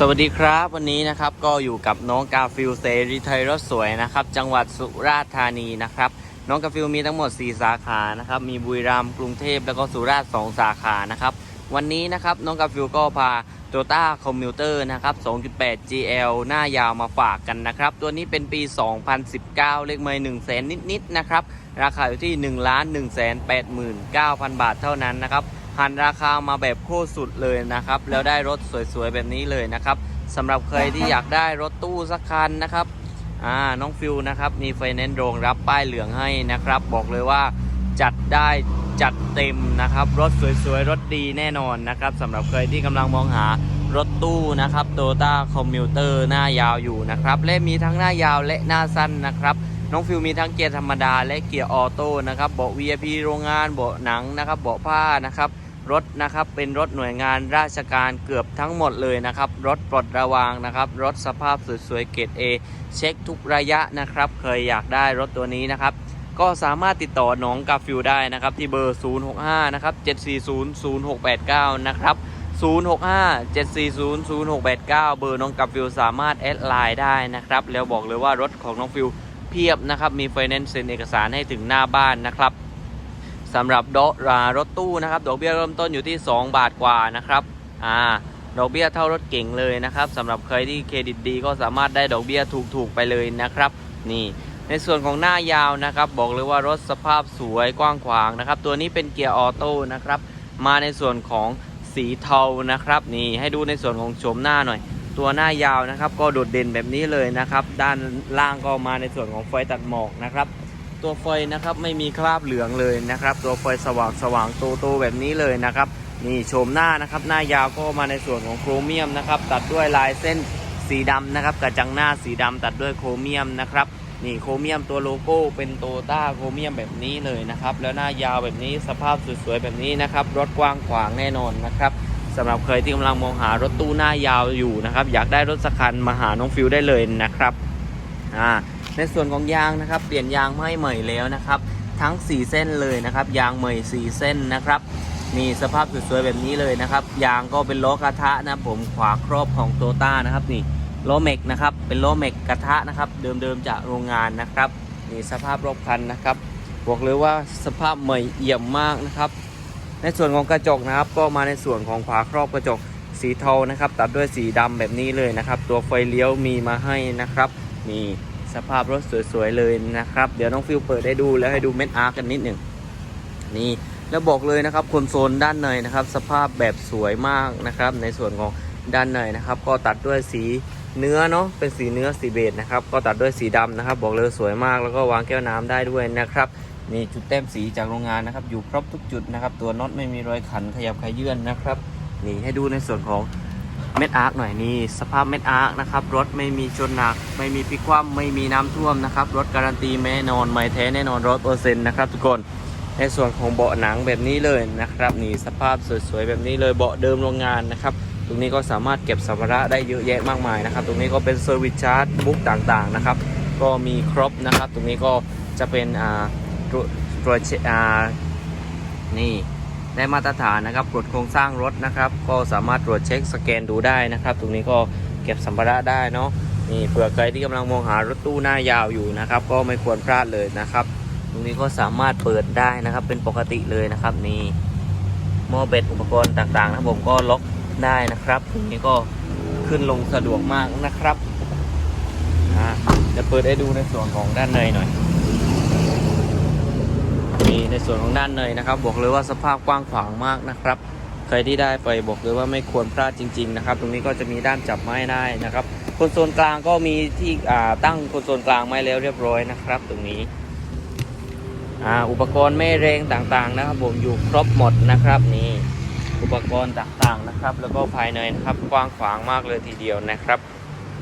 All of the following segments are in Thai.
สวัสดีครับวันนี้นะครับก็อยู่กับน้องกาฟิลเซรีไทยรถสวยนะครับ จังหวัดสุราษฎร์ธานีนะครับ น้องกาฟิลมีทั้งหมด 4 สาขานะครับ มีบุรีรัมย์กรุงเทพแล้วก็สุราษฎร์2สาขานะครับ วันนี้นะครับน้องกาฟิลก็พาโตต้าคอมมิวเตอร์นะครับ 2.8 GL หน้ายาวมาฝากกันนะครับ ตัวนี้เป็นปี 2019 เลขเมย์1 0 0 0 0 0นิดๆนะครับ ราคาอยู่ที่ 1 1 8 9 0 0 0 บาทเท่านั้นนะครับ หันราคามาแบบโคตรสุดเลยนะครับ แล้วได้รถสวยๆแบบนี้เลยนะครับสำหรับใครที่อยากได้รถตู้สักคันนะครับอ่าน้องฟิวนะครับมีไฟแนนซ์โรงรับป้ายเหลืองให้นะครับ บอกเลยว่าจัดได้จัดเต็มนะครับ รถสวยๆ รถดีแน่นอนนะครับสำหรับใครที่กำลังมองหารถตู้นะครับโตต้าคอมมิวเตอร์หน้ายาวอยู่นะครับ และมีทั้งหน้ายาวและหน้าสั้นนะครับ น้องฟิวมีทั้งเกียร์ธรรมดาและเกียร์ออโต้นะครับเบาะ VIP โรงงานเบาะหนังนะครับเบาะผ้านะครับ รถนะครับเป็นรถหน่วยงานราชการเกือบทั้งหมดเลยนะครับ รถปลดระวางนะครับ รถสภาพสวยๆเกรด A เช็คทุกระยะนะครับ เคยอยากได้รถตัวนี้นะครับ ก็สามารถติดต่อน้องกาฟิวได้นะครับ ที่เบอร์ 065 นะครับ 740 0689 นะครับ 065 740 0689 เบอร์น้องกาฟิวสามารถแอดไลน์ได้นะครับ แล้วบอกเลยว่ารถของน้องฟิวเพียบนะครับ มีไฟแนนซ์เซ็นเอกสารให้ถึงหน้าบ้านนะครับ สำหรับดอกรารถตู้นะครับดอกเบี้ยเริ่มต้นอยู่ที่ 2 บาทกว่านะครับอ่าดอกเบี้ยเท่ารถเก่งเลยนะครับสำหรับใครที่เครดิตดีก็สามารถได้ดอกเบี้ยถูกๆไปเลยนะครับ นี่ในส่วนของหน้ายาวนะครับ บอกเลยว่ารถสภาพสวยกว้างขวางนะครับ ตัวนี้เป็นเกียร์ออโต้นะครับ มาในส่วนของสีเทานะครับ นี่ให้ดูในส่วนของโฉมหน้าหน่อย ตัวหน้ายาวนะครับ ก็โดดเด่นแบบนี้เลยนะครับ ด้านล่างก็มาในส่วนของไฟตัดหมอกนะครับ ตัวไฟนะครับไม่มีคราบเหลืองเลยนะครับ ตัวไฟสว่างสว่างโตโตๆแบบนี้เลยนะครับนี่โฉมหน้านะครับหน้ายาวก็มาในส่วนของโครเมียมนะครับตัดด้วยลายเส้นสีดำนะครับกระจังหน้าสีดำตัดด้วยโครเมียมนะครับนี่โครเมียมตัวโลโก้เป็นโตต้าโครเมียมแบบนี้เลยนะครับแล้วหน้ายาวแบบนี้สภาพสวยๆแบบนี้นะครับรถกว้างขวางแน่นอนนะครับสำหรับใครที่กำลังมองหารถตู้หน้ายาวอยู่นะครับอยากได้รถสักคันมาหาน้องฟิวได้เลยนะครับอ่า ในส่วนของยางนะครับ เปลี่ยนยางไม่ใหม่แล้วนะครับ ทั้ง 4 เส้นเลยนะครับ ยางใหม่ 4 เส้นนะครับนี่สภาพสวยๆแบบนี้เลยนะครับ ยางก็เป็นล้อกระทะนะผมขวาครอบของโตต้านะครับนี่ล้อเมกนะครับเป็นล้อเมกกระทะนะครับ เดิมๆจากโรงงานนะครับนี่สภาพรอบคันนะครับบอกเลยว่าสภาพใหม่เอี่ยมมากนะครับ ในส่วนของกระจกนะครับ ก็มาในส่วนของขวาครอบกระจกสีเทานะครับ ตัดด้วยสีดำแบบนี้เลยนะครับ ตัวไฟเลี้ยวมีมาให้นะครับนี่ สภาพรถสวยๆเลยนะครับ เดี๋ยวน้องฟิวเปิดให้ดูแล้วให้ดูเม็ดอาร์กันนิดหนึ่งนี่แล้วบอกเลยนะครับคนโซลด้านในนะครับ สภาพแบบสวยมากนะครับ ในส่วนของด้านในนะครับ ก็ตัดด้วยสีเนื้อเนาะเป็นสีเนื้อสีเบจนะครับ ก็ตัดด้วยสีดำนะครับ บอกเลยสวยมากแล้วก็วางแก้วน้ำได้ด้วยนะครับนี่จุดแต้มสีจากโรงงานนะครับ อยู่ครบทุกจุดนะครับ ตัวน็อตไม่มีรอยขันขยับขยื่นนะครับนี่ให้ดูในส่วนของ เม็ดอาร์คหน่อยนี่สภาพเม็ดอาร์คนะครับรถไม่มีชนหนัก ไม่มีพิกคว่ำไม่มีน้ำท่วมนะครับรถการันตีแน่นอนไม่แท้แน่นอนร้อยเปอร์เซ็นต์นะครับทุกคนในส่วนของเบาะหนังแบบนี้เลยนะครับนี่สภาพสวยๆแบบนี้เลยเบาะเดิมโรงงานนะครับตรงนี้ก็สามารถเก็บสัมภาระได้เยอะแยะมากมายนะครับ ตรงนี้ก็เป็นเซอร์วิสชาร์จบุ๊กต่างๆนะครับ ก็มีครบนะครับ ตรงนี้ก็จะเป็นอ่าตัวเชอ่านี่ ได้มาตรฐานนะครับกฎโครงสร้างรถนะครับ ก็สามารถตรวจเช็คสแกนดูได้นะครับ ตรงนี้ก็เก็บสัมภาระได้เนาะนี่เผื่อใครที่กำลังมองหารถตู้หน้ายาวอยู่นะครับ ก็ไม่ควรพลาดเลยนะครับ ตรงนี้ก็สามารถเปิดได้นะครับ เป็นปกติเลยนะครับ นี่หม้อเบ็ดอุปกรณ์ต่างๆนะผมก็ล็อกได้นะครับตรงนี้ก็ขึ้นลงสะดวกมากนะครับจะเปิดให้ดูในส่วนของด้านในหน่อย ในส่วนของด้านในนะครับ บอกเลยว่าสภาพกว้างขวางมากนะครับ ใครที่ได้ไปบอกเลยว่าไม่ควรพลาดจริง ๆ นะครับ ตรงนี้ก็จะมีด้านจับไม้ได้นะครับคอนโซลกลางก็มีที่อ่าตั้งคอนโซลกลางไม้แล้วเรียบร้อยนะครับ ตรงนี้อ่าอุปกรณ์แม่แรงต่างๆนะครับ ผมอยู่ครบหมดนะครับนี่อุปกรณ์ต่างๆนะครับ แล้วก็ภายในนะครับกว้างขวางมากเลยทีเดียวนะครับ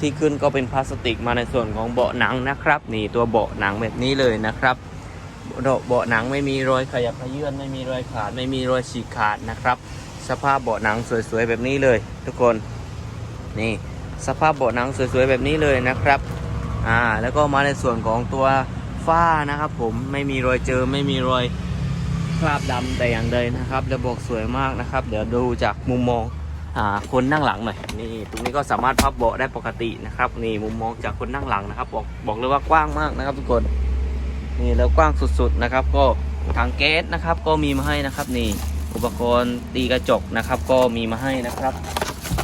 ที่ขึ้นก็เป็นพลาสติกมาในส่วนของเบาะหนังนะครับ นี่ตัวเบาะหนังแบบนี้เลยนะครับ เบาะหนังไม่มีรอยขยับขยื่นไม่มีรอยขาดไม่มีรอยฉีกขาดนะครับ สภาพเบาะหนังสวยๆแบบนี้เลย ทุกคนนี่สภาพเบาะหนังสวยๆแบบนี้เลยนะครับอ่าแล้วก็มาในส่วนของตัวฝ้านะครับ ผมไม่มีรอยเจอไม่มีรอยคราบดำแต่อย่างใดนะครับแล้วบอกสวยมากนะครับ เดี๋ยวดูจากมุมมองหาคนนั่งหลังหน่อยนี่ตรงนี้ก็สามารถพับเบาะได้ปกตินะครับนี่มุมมองจากคนนั่งหลังนะครับ บอกบอกเลยว่ากว้างมากนะครับ ทุกคน นี่แล้วกว้างสุดๆนะครับ ก็ถังแก๊สนะครับก็มีมาให้นะครับนี่อุปกรณ์ตีกระจกนะครับ ก็มีมาให้นะครับ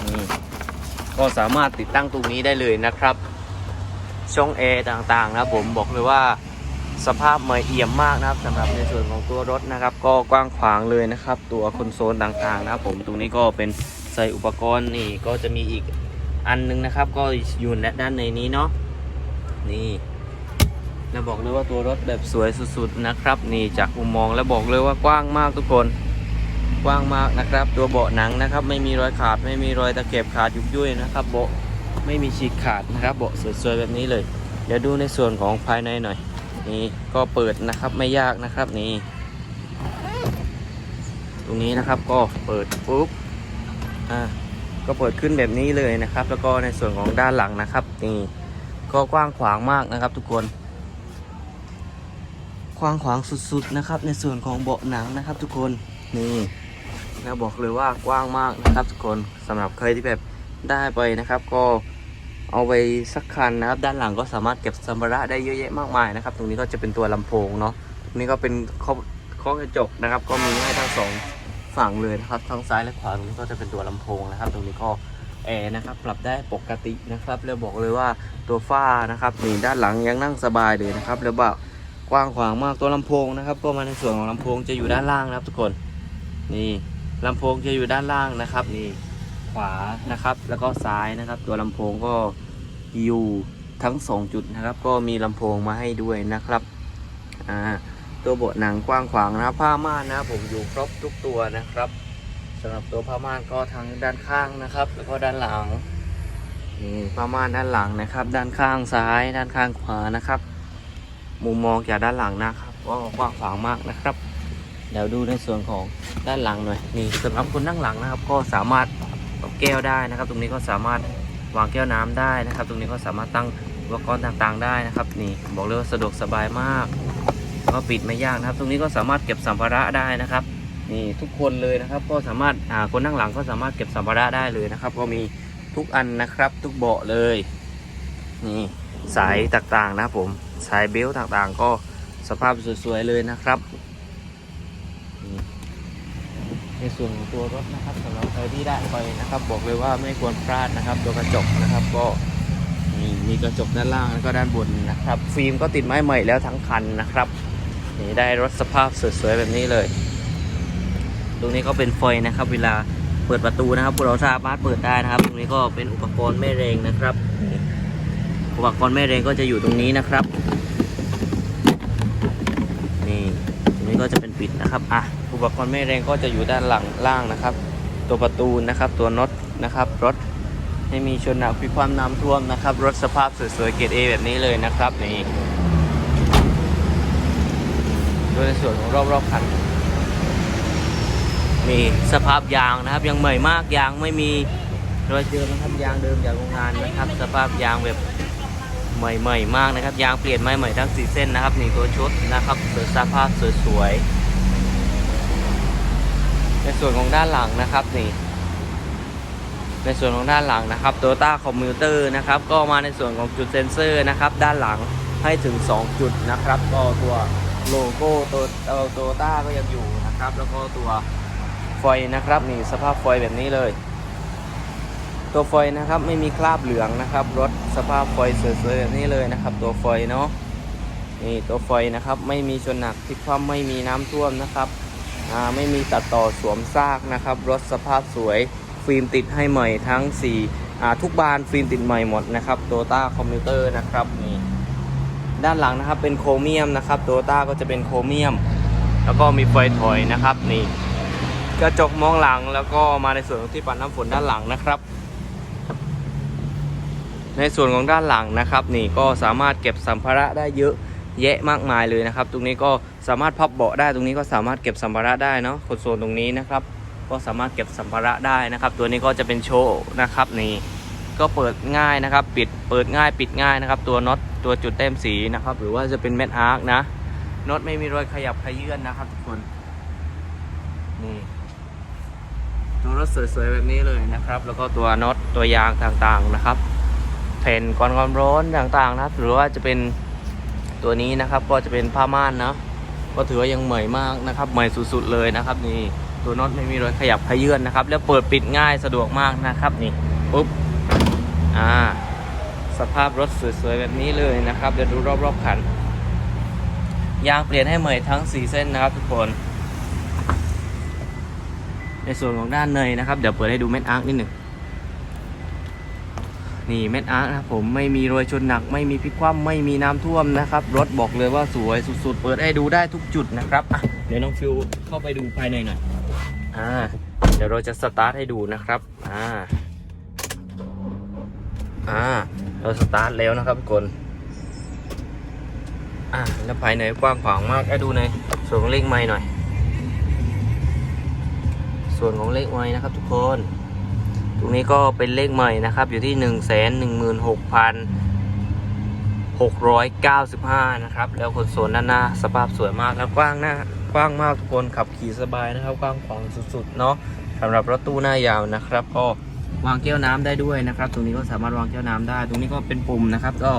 นี่ก็สามารถติดตั้งตรงนี้ได้เลยนะครับ ช่องแอร์ต่างๆนะผมบอกเลยว่าสภาพใหม่เอี่ยมมากนะครับสำหรับในส่วนของตัวรถนะครับ ก็กว้างขวางเลยนะครับ ตัวคอนโซลต่างๆนะครับผมตรงนี้ก็เป็นใส่อุปกรณ์นี่ก็จะมีอีกอันนึงนะครับ ก็อยู่ด้านในนี้เนาะนี่ แล้วบอกเลยว่าตัวรถแบบสวยสุดๆนะครับ นี่จากมุมมองแล้วบอกเลยว่ากว้างมากทุกคน กว้างมากนะครับ ตัวเบาะหนังนะครับ ไม่มีรอยขาด ไม่มีรอยตะเข็บขาดยุบยุ่ยนะครับเบาะไม่มีฉีกขาดนะครับเบาะสวยๆแบบนี้เลย เดี๋ยวดูในส่วนของภายในหน่อย นี่ก็เปิดนะครับไม่ยากนะครับนี่ ตรงนี้นะครับก็เปิดปุ๊บอ่าก็เปิดขึ้นแบบนี้เลยนะครับ แล้วก็ในส่วนของด้านหลังนะครับนี่ก็กว้างขวางมากนะครับ ทุกคน กว้างขวางสุดๆนะครับ ในส่วนของเบาะหนังนะครับ ทุกคนนี่แล้วบอกเลยว่ากว้างมากนะครับ ทุกคนสำหรับใครที่แบบได้ไปนะครับ ก็เอาไปสักคันนะครับ ด้านหลังก็สามารถเก็บสัมภาระได้เยอะแยะมากมายนะครับ ตรงนี้ก็จะเป็นตัวลำโพงเนาะตรงนี้ก็เป็นข้อข้อกระจกนะครับ ก็มีให้ทั้งสองฝั่งเลยนะครับทั้งซ้ายและขวาตรงนี้ก็จะเป็นตัวลำโพงนะครับ ตรงนี้ก็แอร์นะครับปรับได้ปกตินะครับ แล้วบอกเลยว่าตัวฝ้านะครับนี่ด้านหลังยังนั่งสบายเลยนะครับ แล้วบบก กว้างขวางมากตัวลำโพงนะครับ ก็มาในส่วนของลำโพงจะอยู่ด้านล่างนะครับ ทุกคนนี่ลำโพงจะอยู่ด้านล่างนะครับนี่ขวานะครับ แล้วก็ซ้ายนะครับ ตัวลำโพงก็อยู่ทั้งสองจุดนะครับ ก็มีลำโพงมาให้ด้วยนะครับอ่าตัวเบาะหนังกว้างขวางนะผ้าม่านนะผมอยู่ครบทุกตัวนะครับสำหรับตัวผ้าม่านก็ทั้งด้านข้างนะครับ แล้วก็ด้านหลังนี่ผ้าม่านด้านหลังนะครับ ด้านข้างซ้าย ด้านข้างขวานะครับ มุมมองจากด้านหลังนะครับก็กว้างขวางมากนะครับ เดี๋ยวดูในส่วนของด้านหลังหน่อยนี่สำหรับคนนั่งหลังนะครับ ก็สามารถเอาแก้วได้นะครับ ตรงนี้ก็สามารถวางแก้วน้ำได้นะครับ ตรงนี้ก็สามารถตั้งอุปกรณ์ต่างๆได้นะครับ นี่บอกเลยว่าสะดวกสบายมากแล้วก็ปิดไม่ยากนะครับ ตรงนี้ก็สามารถเก็บสัมภาระได้นะครับนี่ทุกคนเลยนะครับ ก็สามารถอ่าคนนั่งหลังก็สามารถเก็บสัมภาระได้เลยนะครับ ก็มีทุกอันนะครับ ทุกเบาะเลยนี่สายต่างๆนะผม สายเบลต์ต่างๆ ก็สภาพสวยๆเลยนะครับ ในส่วนของตัวรถนะครับสำหรับใครที่ได้ไปนะครับ บอกเลยว่าไม่ควรพลาดนะครับ ตัวกระจกนะครับก็นี่มีกระจกด้านล่างแล้วก็ด้านบนนะครับ ฟิล์มก็ติดไม้ใหม่แล้วทั้งคันนะครับนี่ได้รถสภาพสวยๆแบบนี้เลย ตรงนี้ก็เป็นไฟนะครับ เวลาเปิดประตูนะครับพวกเราสามารถเปิดได้นะครับ ตรงนี้ก็เป็นอุปกรณ์แม่แรงนะครับ อุปกรณ์แม่แรงก็จะอยู่ตรงนี้นะครับ นี่ตรงนี้ก็จะเป็นปิดนะครับอะอุปกรณ์แม่แรงก็จะอยู่ด้านหลังล่างนะครับ ตัวประตูนะครับ ตัวน็อตนะครับ รถให้มีชนหนักพิความน้ำท่วมนะครับ รถสภาพสวยๆเกรดเอแบบนี้เลยนะครับนี่โดยในส่วนของรอบๆคันนี่สภาพยางนะครับ ยังใหม่มากยางไม่มีรอยเจอนะครับยางเดิมจากโรงงานนะครับ สภาพยางแบบ ใหม่ๆมากนะครับ ยางเปลี่ยนใหม่ใหม่ทั้งสี่เส้นนะครับนี่ตัวชุดนะครับสวยสภาพสวยๆในส่วนของด้านหลังนะครับนี่ในส่วนของด้านหลังนะครับโตต้าคอมพิวเตอร์นะครับก็มาในส่วนของจุดเซ็นเซอร์นะครับด้านหลังให้ถึง 2 จุดนะครับ ก็ตัวโลโก้ตัวโตต้าก็ยังอยู่นะครับ แล้วก็ตัวไฟนะครับนี่สภาพไฟแบบนี้เลย ตัวไฟนะครับไม่มีคราบเหลืองนะครับ รถสภาพไฟสวยๆแบบนี้เลยนะครับ ตัวไฟเนาะนี่ตัวไฟนะครับไม่มีชนหนักที่ความไม่มีน้ำท่วมนะครับไม่มีตัดต่อสวมซากนะครับ รถสภาพสวยฟิล์มติดให้ใหม่ทั้ง4อ่าทุกบานฟิล์มติดใหม่หมดนะครับโตต้าคอมพิวเตอร์นะครับนี่ด้านหลังนะครับเป็นโครเมียมนะครับโตต้าก็จะเป็นโครเมียม แล้วก็มีไฟถอยนะครับนี่กระจกมองหลังแล้วก็มาในส่วนที่ปัดน้ำฝนด้านหลังนะครับ ในส่วนของด้านหลังนะครับ นี่ก็สามารถเก็บสัมภาระได้เยอะแยะมากมายเลยนะครับ ตรงนี้ก็สามารถพับเบาะได้ ตรงนี้ก็สามารถเก็บสัมภาระได้เนาะคอนโซลตรงนี้นะครับ ก็สามารถเก็บสัมภาระได้นะครับ ตัวนี้ก็จะเป็นโชว์นะครับนี่ก็เปิดง่ายนะครับ ปิดเปิดง่ายปิดง่ายนะครับ ตัวน็อตตัวจุดเต็มสีนะครับ หรือว่าจะเป็นเม็ดอาร์คนะน็อตไม่มีรอยขยับขยื่นนะครับทุกคนนี่ตัวรถสวยๆแบบนี้เลยนะครับ แล้วก็ตัวน็อตตัวยางต่างๆนะครับ แผ่นกรองความร้อนต่างๆนะครับ หรือว่าจะเป็นตัวนี้นะครับก็จะเป็นผ้าม่านนะก็ถือว่ายังใหม่มากนะครับ ใหม่สุดๆเลยนะครับ นี่ตัวน็อตไม่มีรอยขยับขยื่นนะครับ แล้วเปิดปิดง่ายสะดวกมากนะครับนี่ปุ๊บอ่าสภาพรถสวยๆแบบนี้เลยนะครับเดี๋ยวดูรอบๆคันยางเปลี่ยนให้ใหม่ทั้ง 4 เส้นนะครับทุกคน ในส่วนของด้านในนะครับ เดี๋ยวเปิดให้ดูเม็ดอาร์คนิดหนึ่ง นี่เม็ดอาร์นะครับผมไม่มีรอยชนหนัก ไม่มีพลิกคว่ำไม่มีน้ำท่วมนะครับ รถบอกเลยว่าสวยสุดๆ เปิดให้ดูได้ทุกจุดนะครับอะเดี๋ยวน้องฟิวเข้าไปดูภายในหน่อยอ่าเดี๋ยวเราจะสตาร์ทให้ดูนะครับอ่าอ่าเราสตาร์ทแล้วนะครับทุกคนอ่าแล้วภายในกว้างขวางมากให้ดูในส่วนของเลขไม้หน่อย ส่วนของเลขไม้นะครับทุกคน ตรงนี้ก็เป็นเลขใหม่นะครับ อยู่ที่ 1 1 6 6 9 5 นะครับ แล้วคนโซนด้านหน้าสภาพสวยมากแล้วกว้างหน้ากว้างมากทุกคนขับขี่สบายนะครับ กว้างขวางสุดๆเนาะสำหรับรถตู้หน้ายาวนะครับ ก็วางแก้วน้ำได้ด้วยนะครับ ตรงนี้ก็สามารถวางแก้วน้ำได้ ตรงนี้ก็เป็นปุ่มนะครับ ก็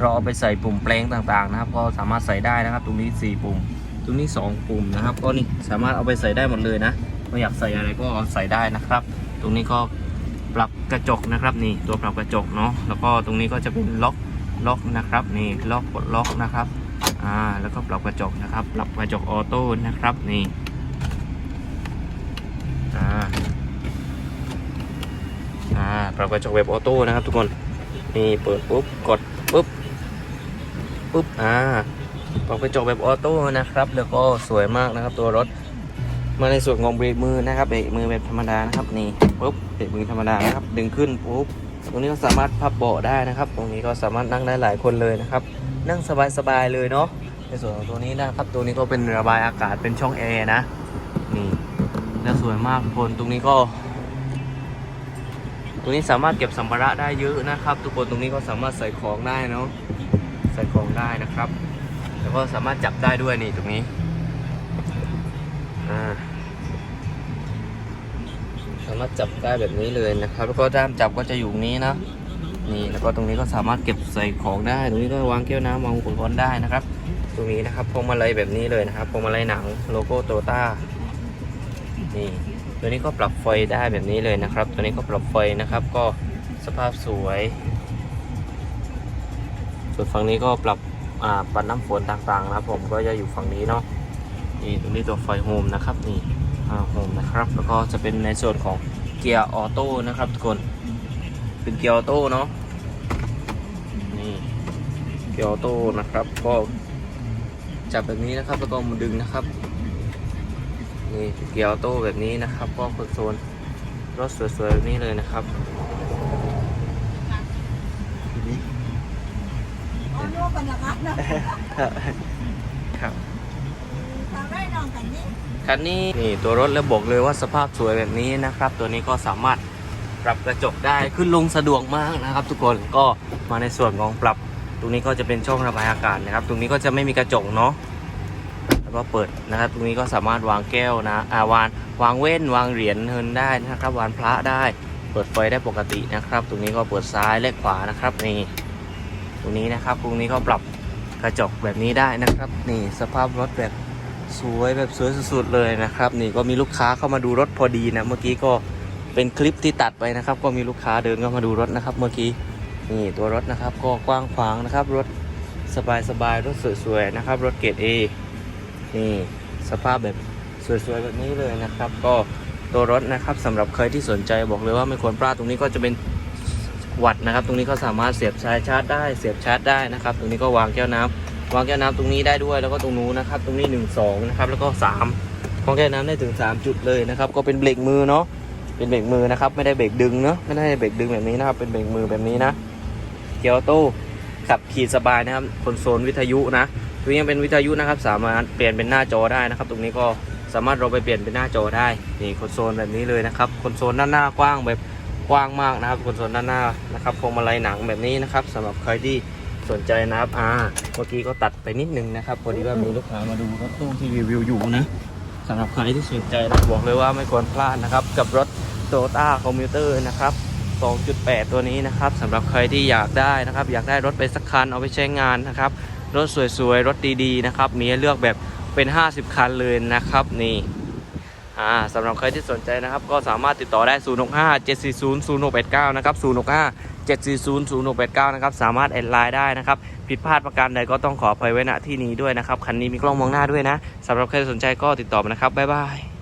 เราเอาไปใส่ปุ่มแปลงต่างๆนะครับ ก็สามารถใส่ได้นะครับ ตรงนี้ 4 ปุ่ม ตรงนี้ 2 ปุ่มนะครับ ก็นี่สามารถเอาไปใส่ได้หมดเลยนะก็อยากใส่อะไรก็เอาใส่ได้นะครับ ตรงนี้ก็ ปรับกระจกนะครับนี่ตัวปรับกระจกเนาะแล้วก็ตรงนี้ก็จะเป็นล็อกล็อกนะครับนี่ล็อกกดล็อกนะครับอ่าแล้วก็ปรับกระจกนะครับ ปรับกระจกออโต้นะครับนี่อ่าอ่าปรับกระจกแบบออโต้นะครับ ทุกคนนี่เปิดปุ๊บกดปุ๊บปุ๊บอ่าปรับกระจกแบบออโต้นะครับ แล้วก็สวยมากนะครับ ตัวรถ มาในส่วนของเบรกมือนะครับเบรกมือแบบธรรมดานะครับนี่ปุ๊บเบรกมือธรรมดานะครับ ดึงขึ้นปุ๊บตรงนี้ก็สามารถพับเบาะได้นะครับ ตรงนี้ก็สามารถนั่งได้หลายคนเลยนะครับ นั่งสบายๆเลยเนาะในส่วนของตัวนี้นะครับ ตัวนี้ก็เป็นระบายอากาศเป็นช่องแอร์นะนี่แล้วสวยมากทุกคนตรงนี้ก็ ตรงนี้สามารถเก็บสัมภาระได้เยอะนะครับ ทุกคนตรงนี้ก็สามารถใส่ของได้เนาะใส่ของได้นะครับ แล้วก็สามารถจับได้ด้วยนี่ตรงนี้ อ่าสามารถจับได้แบบนี้เลยนะครับ แล้วก็ด้ามจับก็จะอยู่นี้นะนี่แล้วก็ตรงนี้ก็สามารถเก็บใส่ของได้ ตรงนี้ก็วางแก้วน้ำวางอุปกรณ์ได้นะครับ ตรงนี้นะครับพวงมาลัยแบบนี้เลยนะครับพวงมาลัยหนังโลโก้โตต้านี่ตัวนี้ก็ปรับไฟได้แบบนี้เลยนะครับ ตัวนี้ก็ปรับไฟนะครับ ก็สภาพสวย ส่วนฝั่งนี้ก็ปรับอ่าปัดน้ำฝนต่างๆนะครับผมก็จะอยู่ฝั่งนี้เนาะ นี่ตรงนี้ตัวไฟโฮมนะครับนี่อ่าโฮมนะครับแล้วก็จะเป็นในส่วนของเกียร์ออโต้นะครับทุกคนเป็นเกียร์ออโต้เนาะนี่เกียร์ออโต้นะครับก็จับแบบนี้นะครับแล้วก็มาดึงนะครับนี่เกียร์ออโต้แบบนี้นะครับก็คอนโซลรถสวยๆแบบนี้เลยนะครับอ๋อลูกกัน คันนี้นี่ตัวรถแล้วบอกเลยว่าสภาพสวยแบบนี้นะครับ ตัวนี้ก็สามารถปรับกระจกได้ขึ้นลงสะดวกมากนะครับ ทุกคนก็มาในส่วนของปรับ ตรงนี้ก็จะเป็นช่องระบายอากาศนะครับ ตรงนี้ก็จะไม่มีกระจกเนาะแล้วก็เปิดนะครับ ตรงนี้ก็สามารถวางแก้วนะอาวางวางเว้นวางเหรียญเงินได้นะครับ วางพระได้ เปิดไฟได้ปกตินะครับ ตรงนี้ก็เปิดซ้ายและขวานะครับนี่ตรงนี้นะครับตรงนี้ก็ปรับกระจกแบบนี้ได้นะครับ นี่สภาพรถแบบ สวยแบบสวยสุดๆเลยนะครับ นี่ก็มีลูกค้าเข้ามาดูรถพอดีนะ เมื่อกี้ก็เป็นคลิปที่ตัดไปนะครับ ก็มีลูกค้าเดินเข้ามาดูรถนะครับ เมื่อกี้นี่ตัวรถนะครับ ก็กว้างขวางนะครับ รถสบายๆรถสวยๆนะครับ รถเกรด A นี่สภาพแบบสวยๆแบบนี้เลยนะครับ ก็ตัวรถนะครับสำหรับใครที่สนใจบอกเลยว่าไม่ควรพลาดตรงนี้ก็จะเป็นวัดนะครับ ตรงนี้ก็สามารถเสียบสายชาร์จได้เสียบชาร์จได้นะครับ ตรงนี้ก็วางแก้วน้ำ วางแก้วน้ำตรงนี้ได้ด้วยแล้วก็ตรงนู้นนะครับ ตรงนี้1 2นะครับแล้วก็3วางแก้วน้ำได้ถึง3จุดเลยนะครับ ก็เป็นเบรกมือเนาะเป็นเบรกมือนะครับ ไม่ได้เบรกดึงเนาะไม่ได้เบรกดึงแบบนี้นะครับเป็นเบรกมือแบบนี้นะเกียร์ออโต้ขับขี่สบายนะครับคอนโซลวิทยุนะตัวนี้ยังเป็นวิทยุนะครับ สามารถเปลี่ยนเป็นหน้าจอได้นะครับ ตรงนี้ก็สามารถเราไปเปลี่ยนเป็นหน้าจอได้นี่คอนโซลแบบนี้เลยนะครับคอนโซลด้านหน้ากว้างแบบกว้างมากนะครับคอนโซลด้านหน้านะครับพวงมาลัยหนังแบบนี้นะครับสำหรับใครที่ สนใจนะครับอ่าเมื่อกี้ก็ตัดไปนิดนึงนะครับ พอดีว่ามีลูกค้ามาดูรถตู้ที่รีวิวอยู่นะสำหรับใครที่สนใจนะบอกเลยว่าไม่ควรพลาดนะครับ กับรถโตต้าคอมพิวเตอร์นะครับ 2.8 ตัวนี้นะครับสำหรับใครที่อยากได้นะครับ อยากได้รถไปสักคันเอาไปใช้งานนะครับ รถสวยๆ รถดีๆนะครับ มีให้เลือกแบบเป็น 50 คันเลยนะครับนี่ อ่าสำหรับใครที่สนใจนะครับ ก็สามารถติดต่อได้ 065 740 0689 นะครับ 065 740 0689 นะครับ สามารถแอดไลน์ได้นะครับ ผิดพลาดประการใดก็ต้องขออภัยไว้ณที่นี้ด้วยนะครับ คันนี้มีกล้องมองหน้าด้วยนะสำหรับใครที่สนใจก็ติดต่อมานะครับ บ๊ายบาย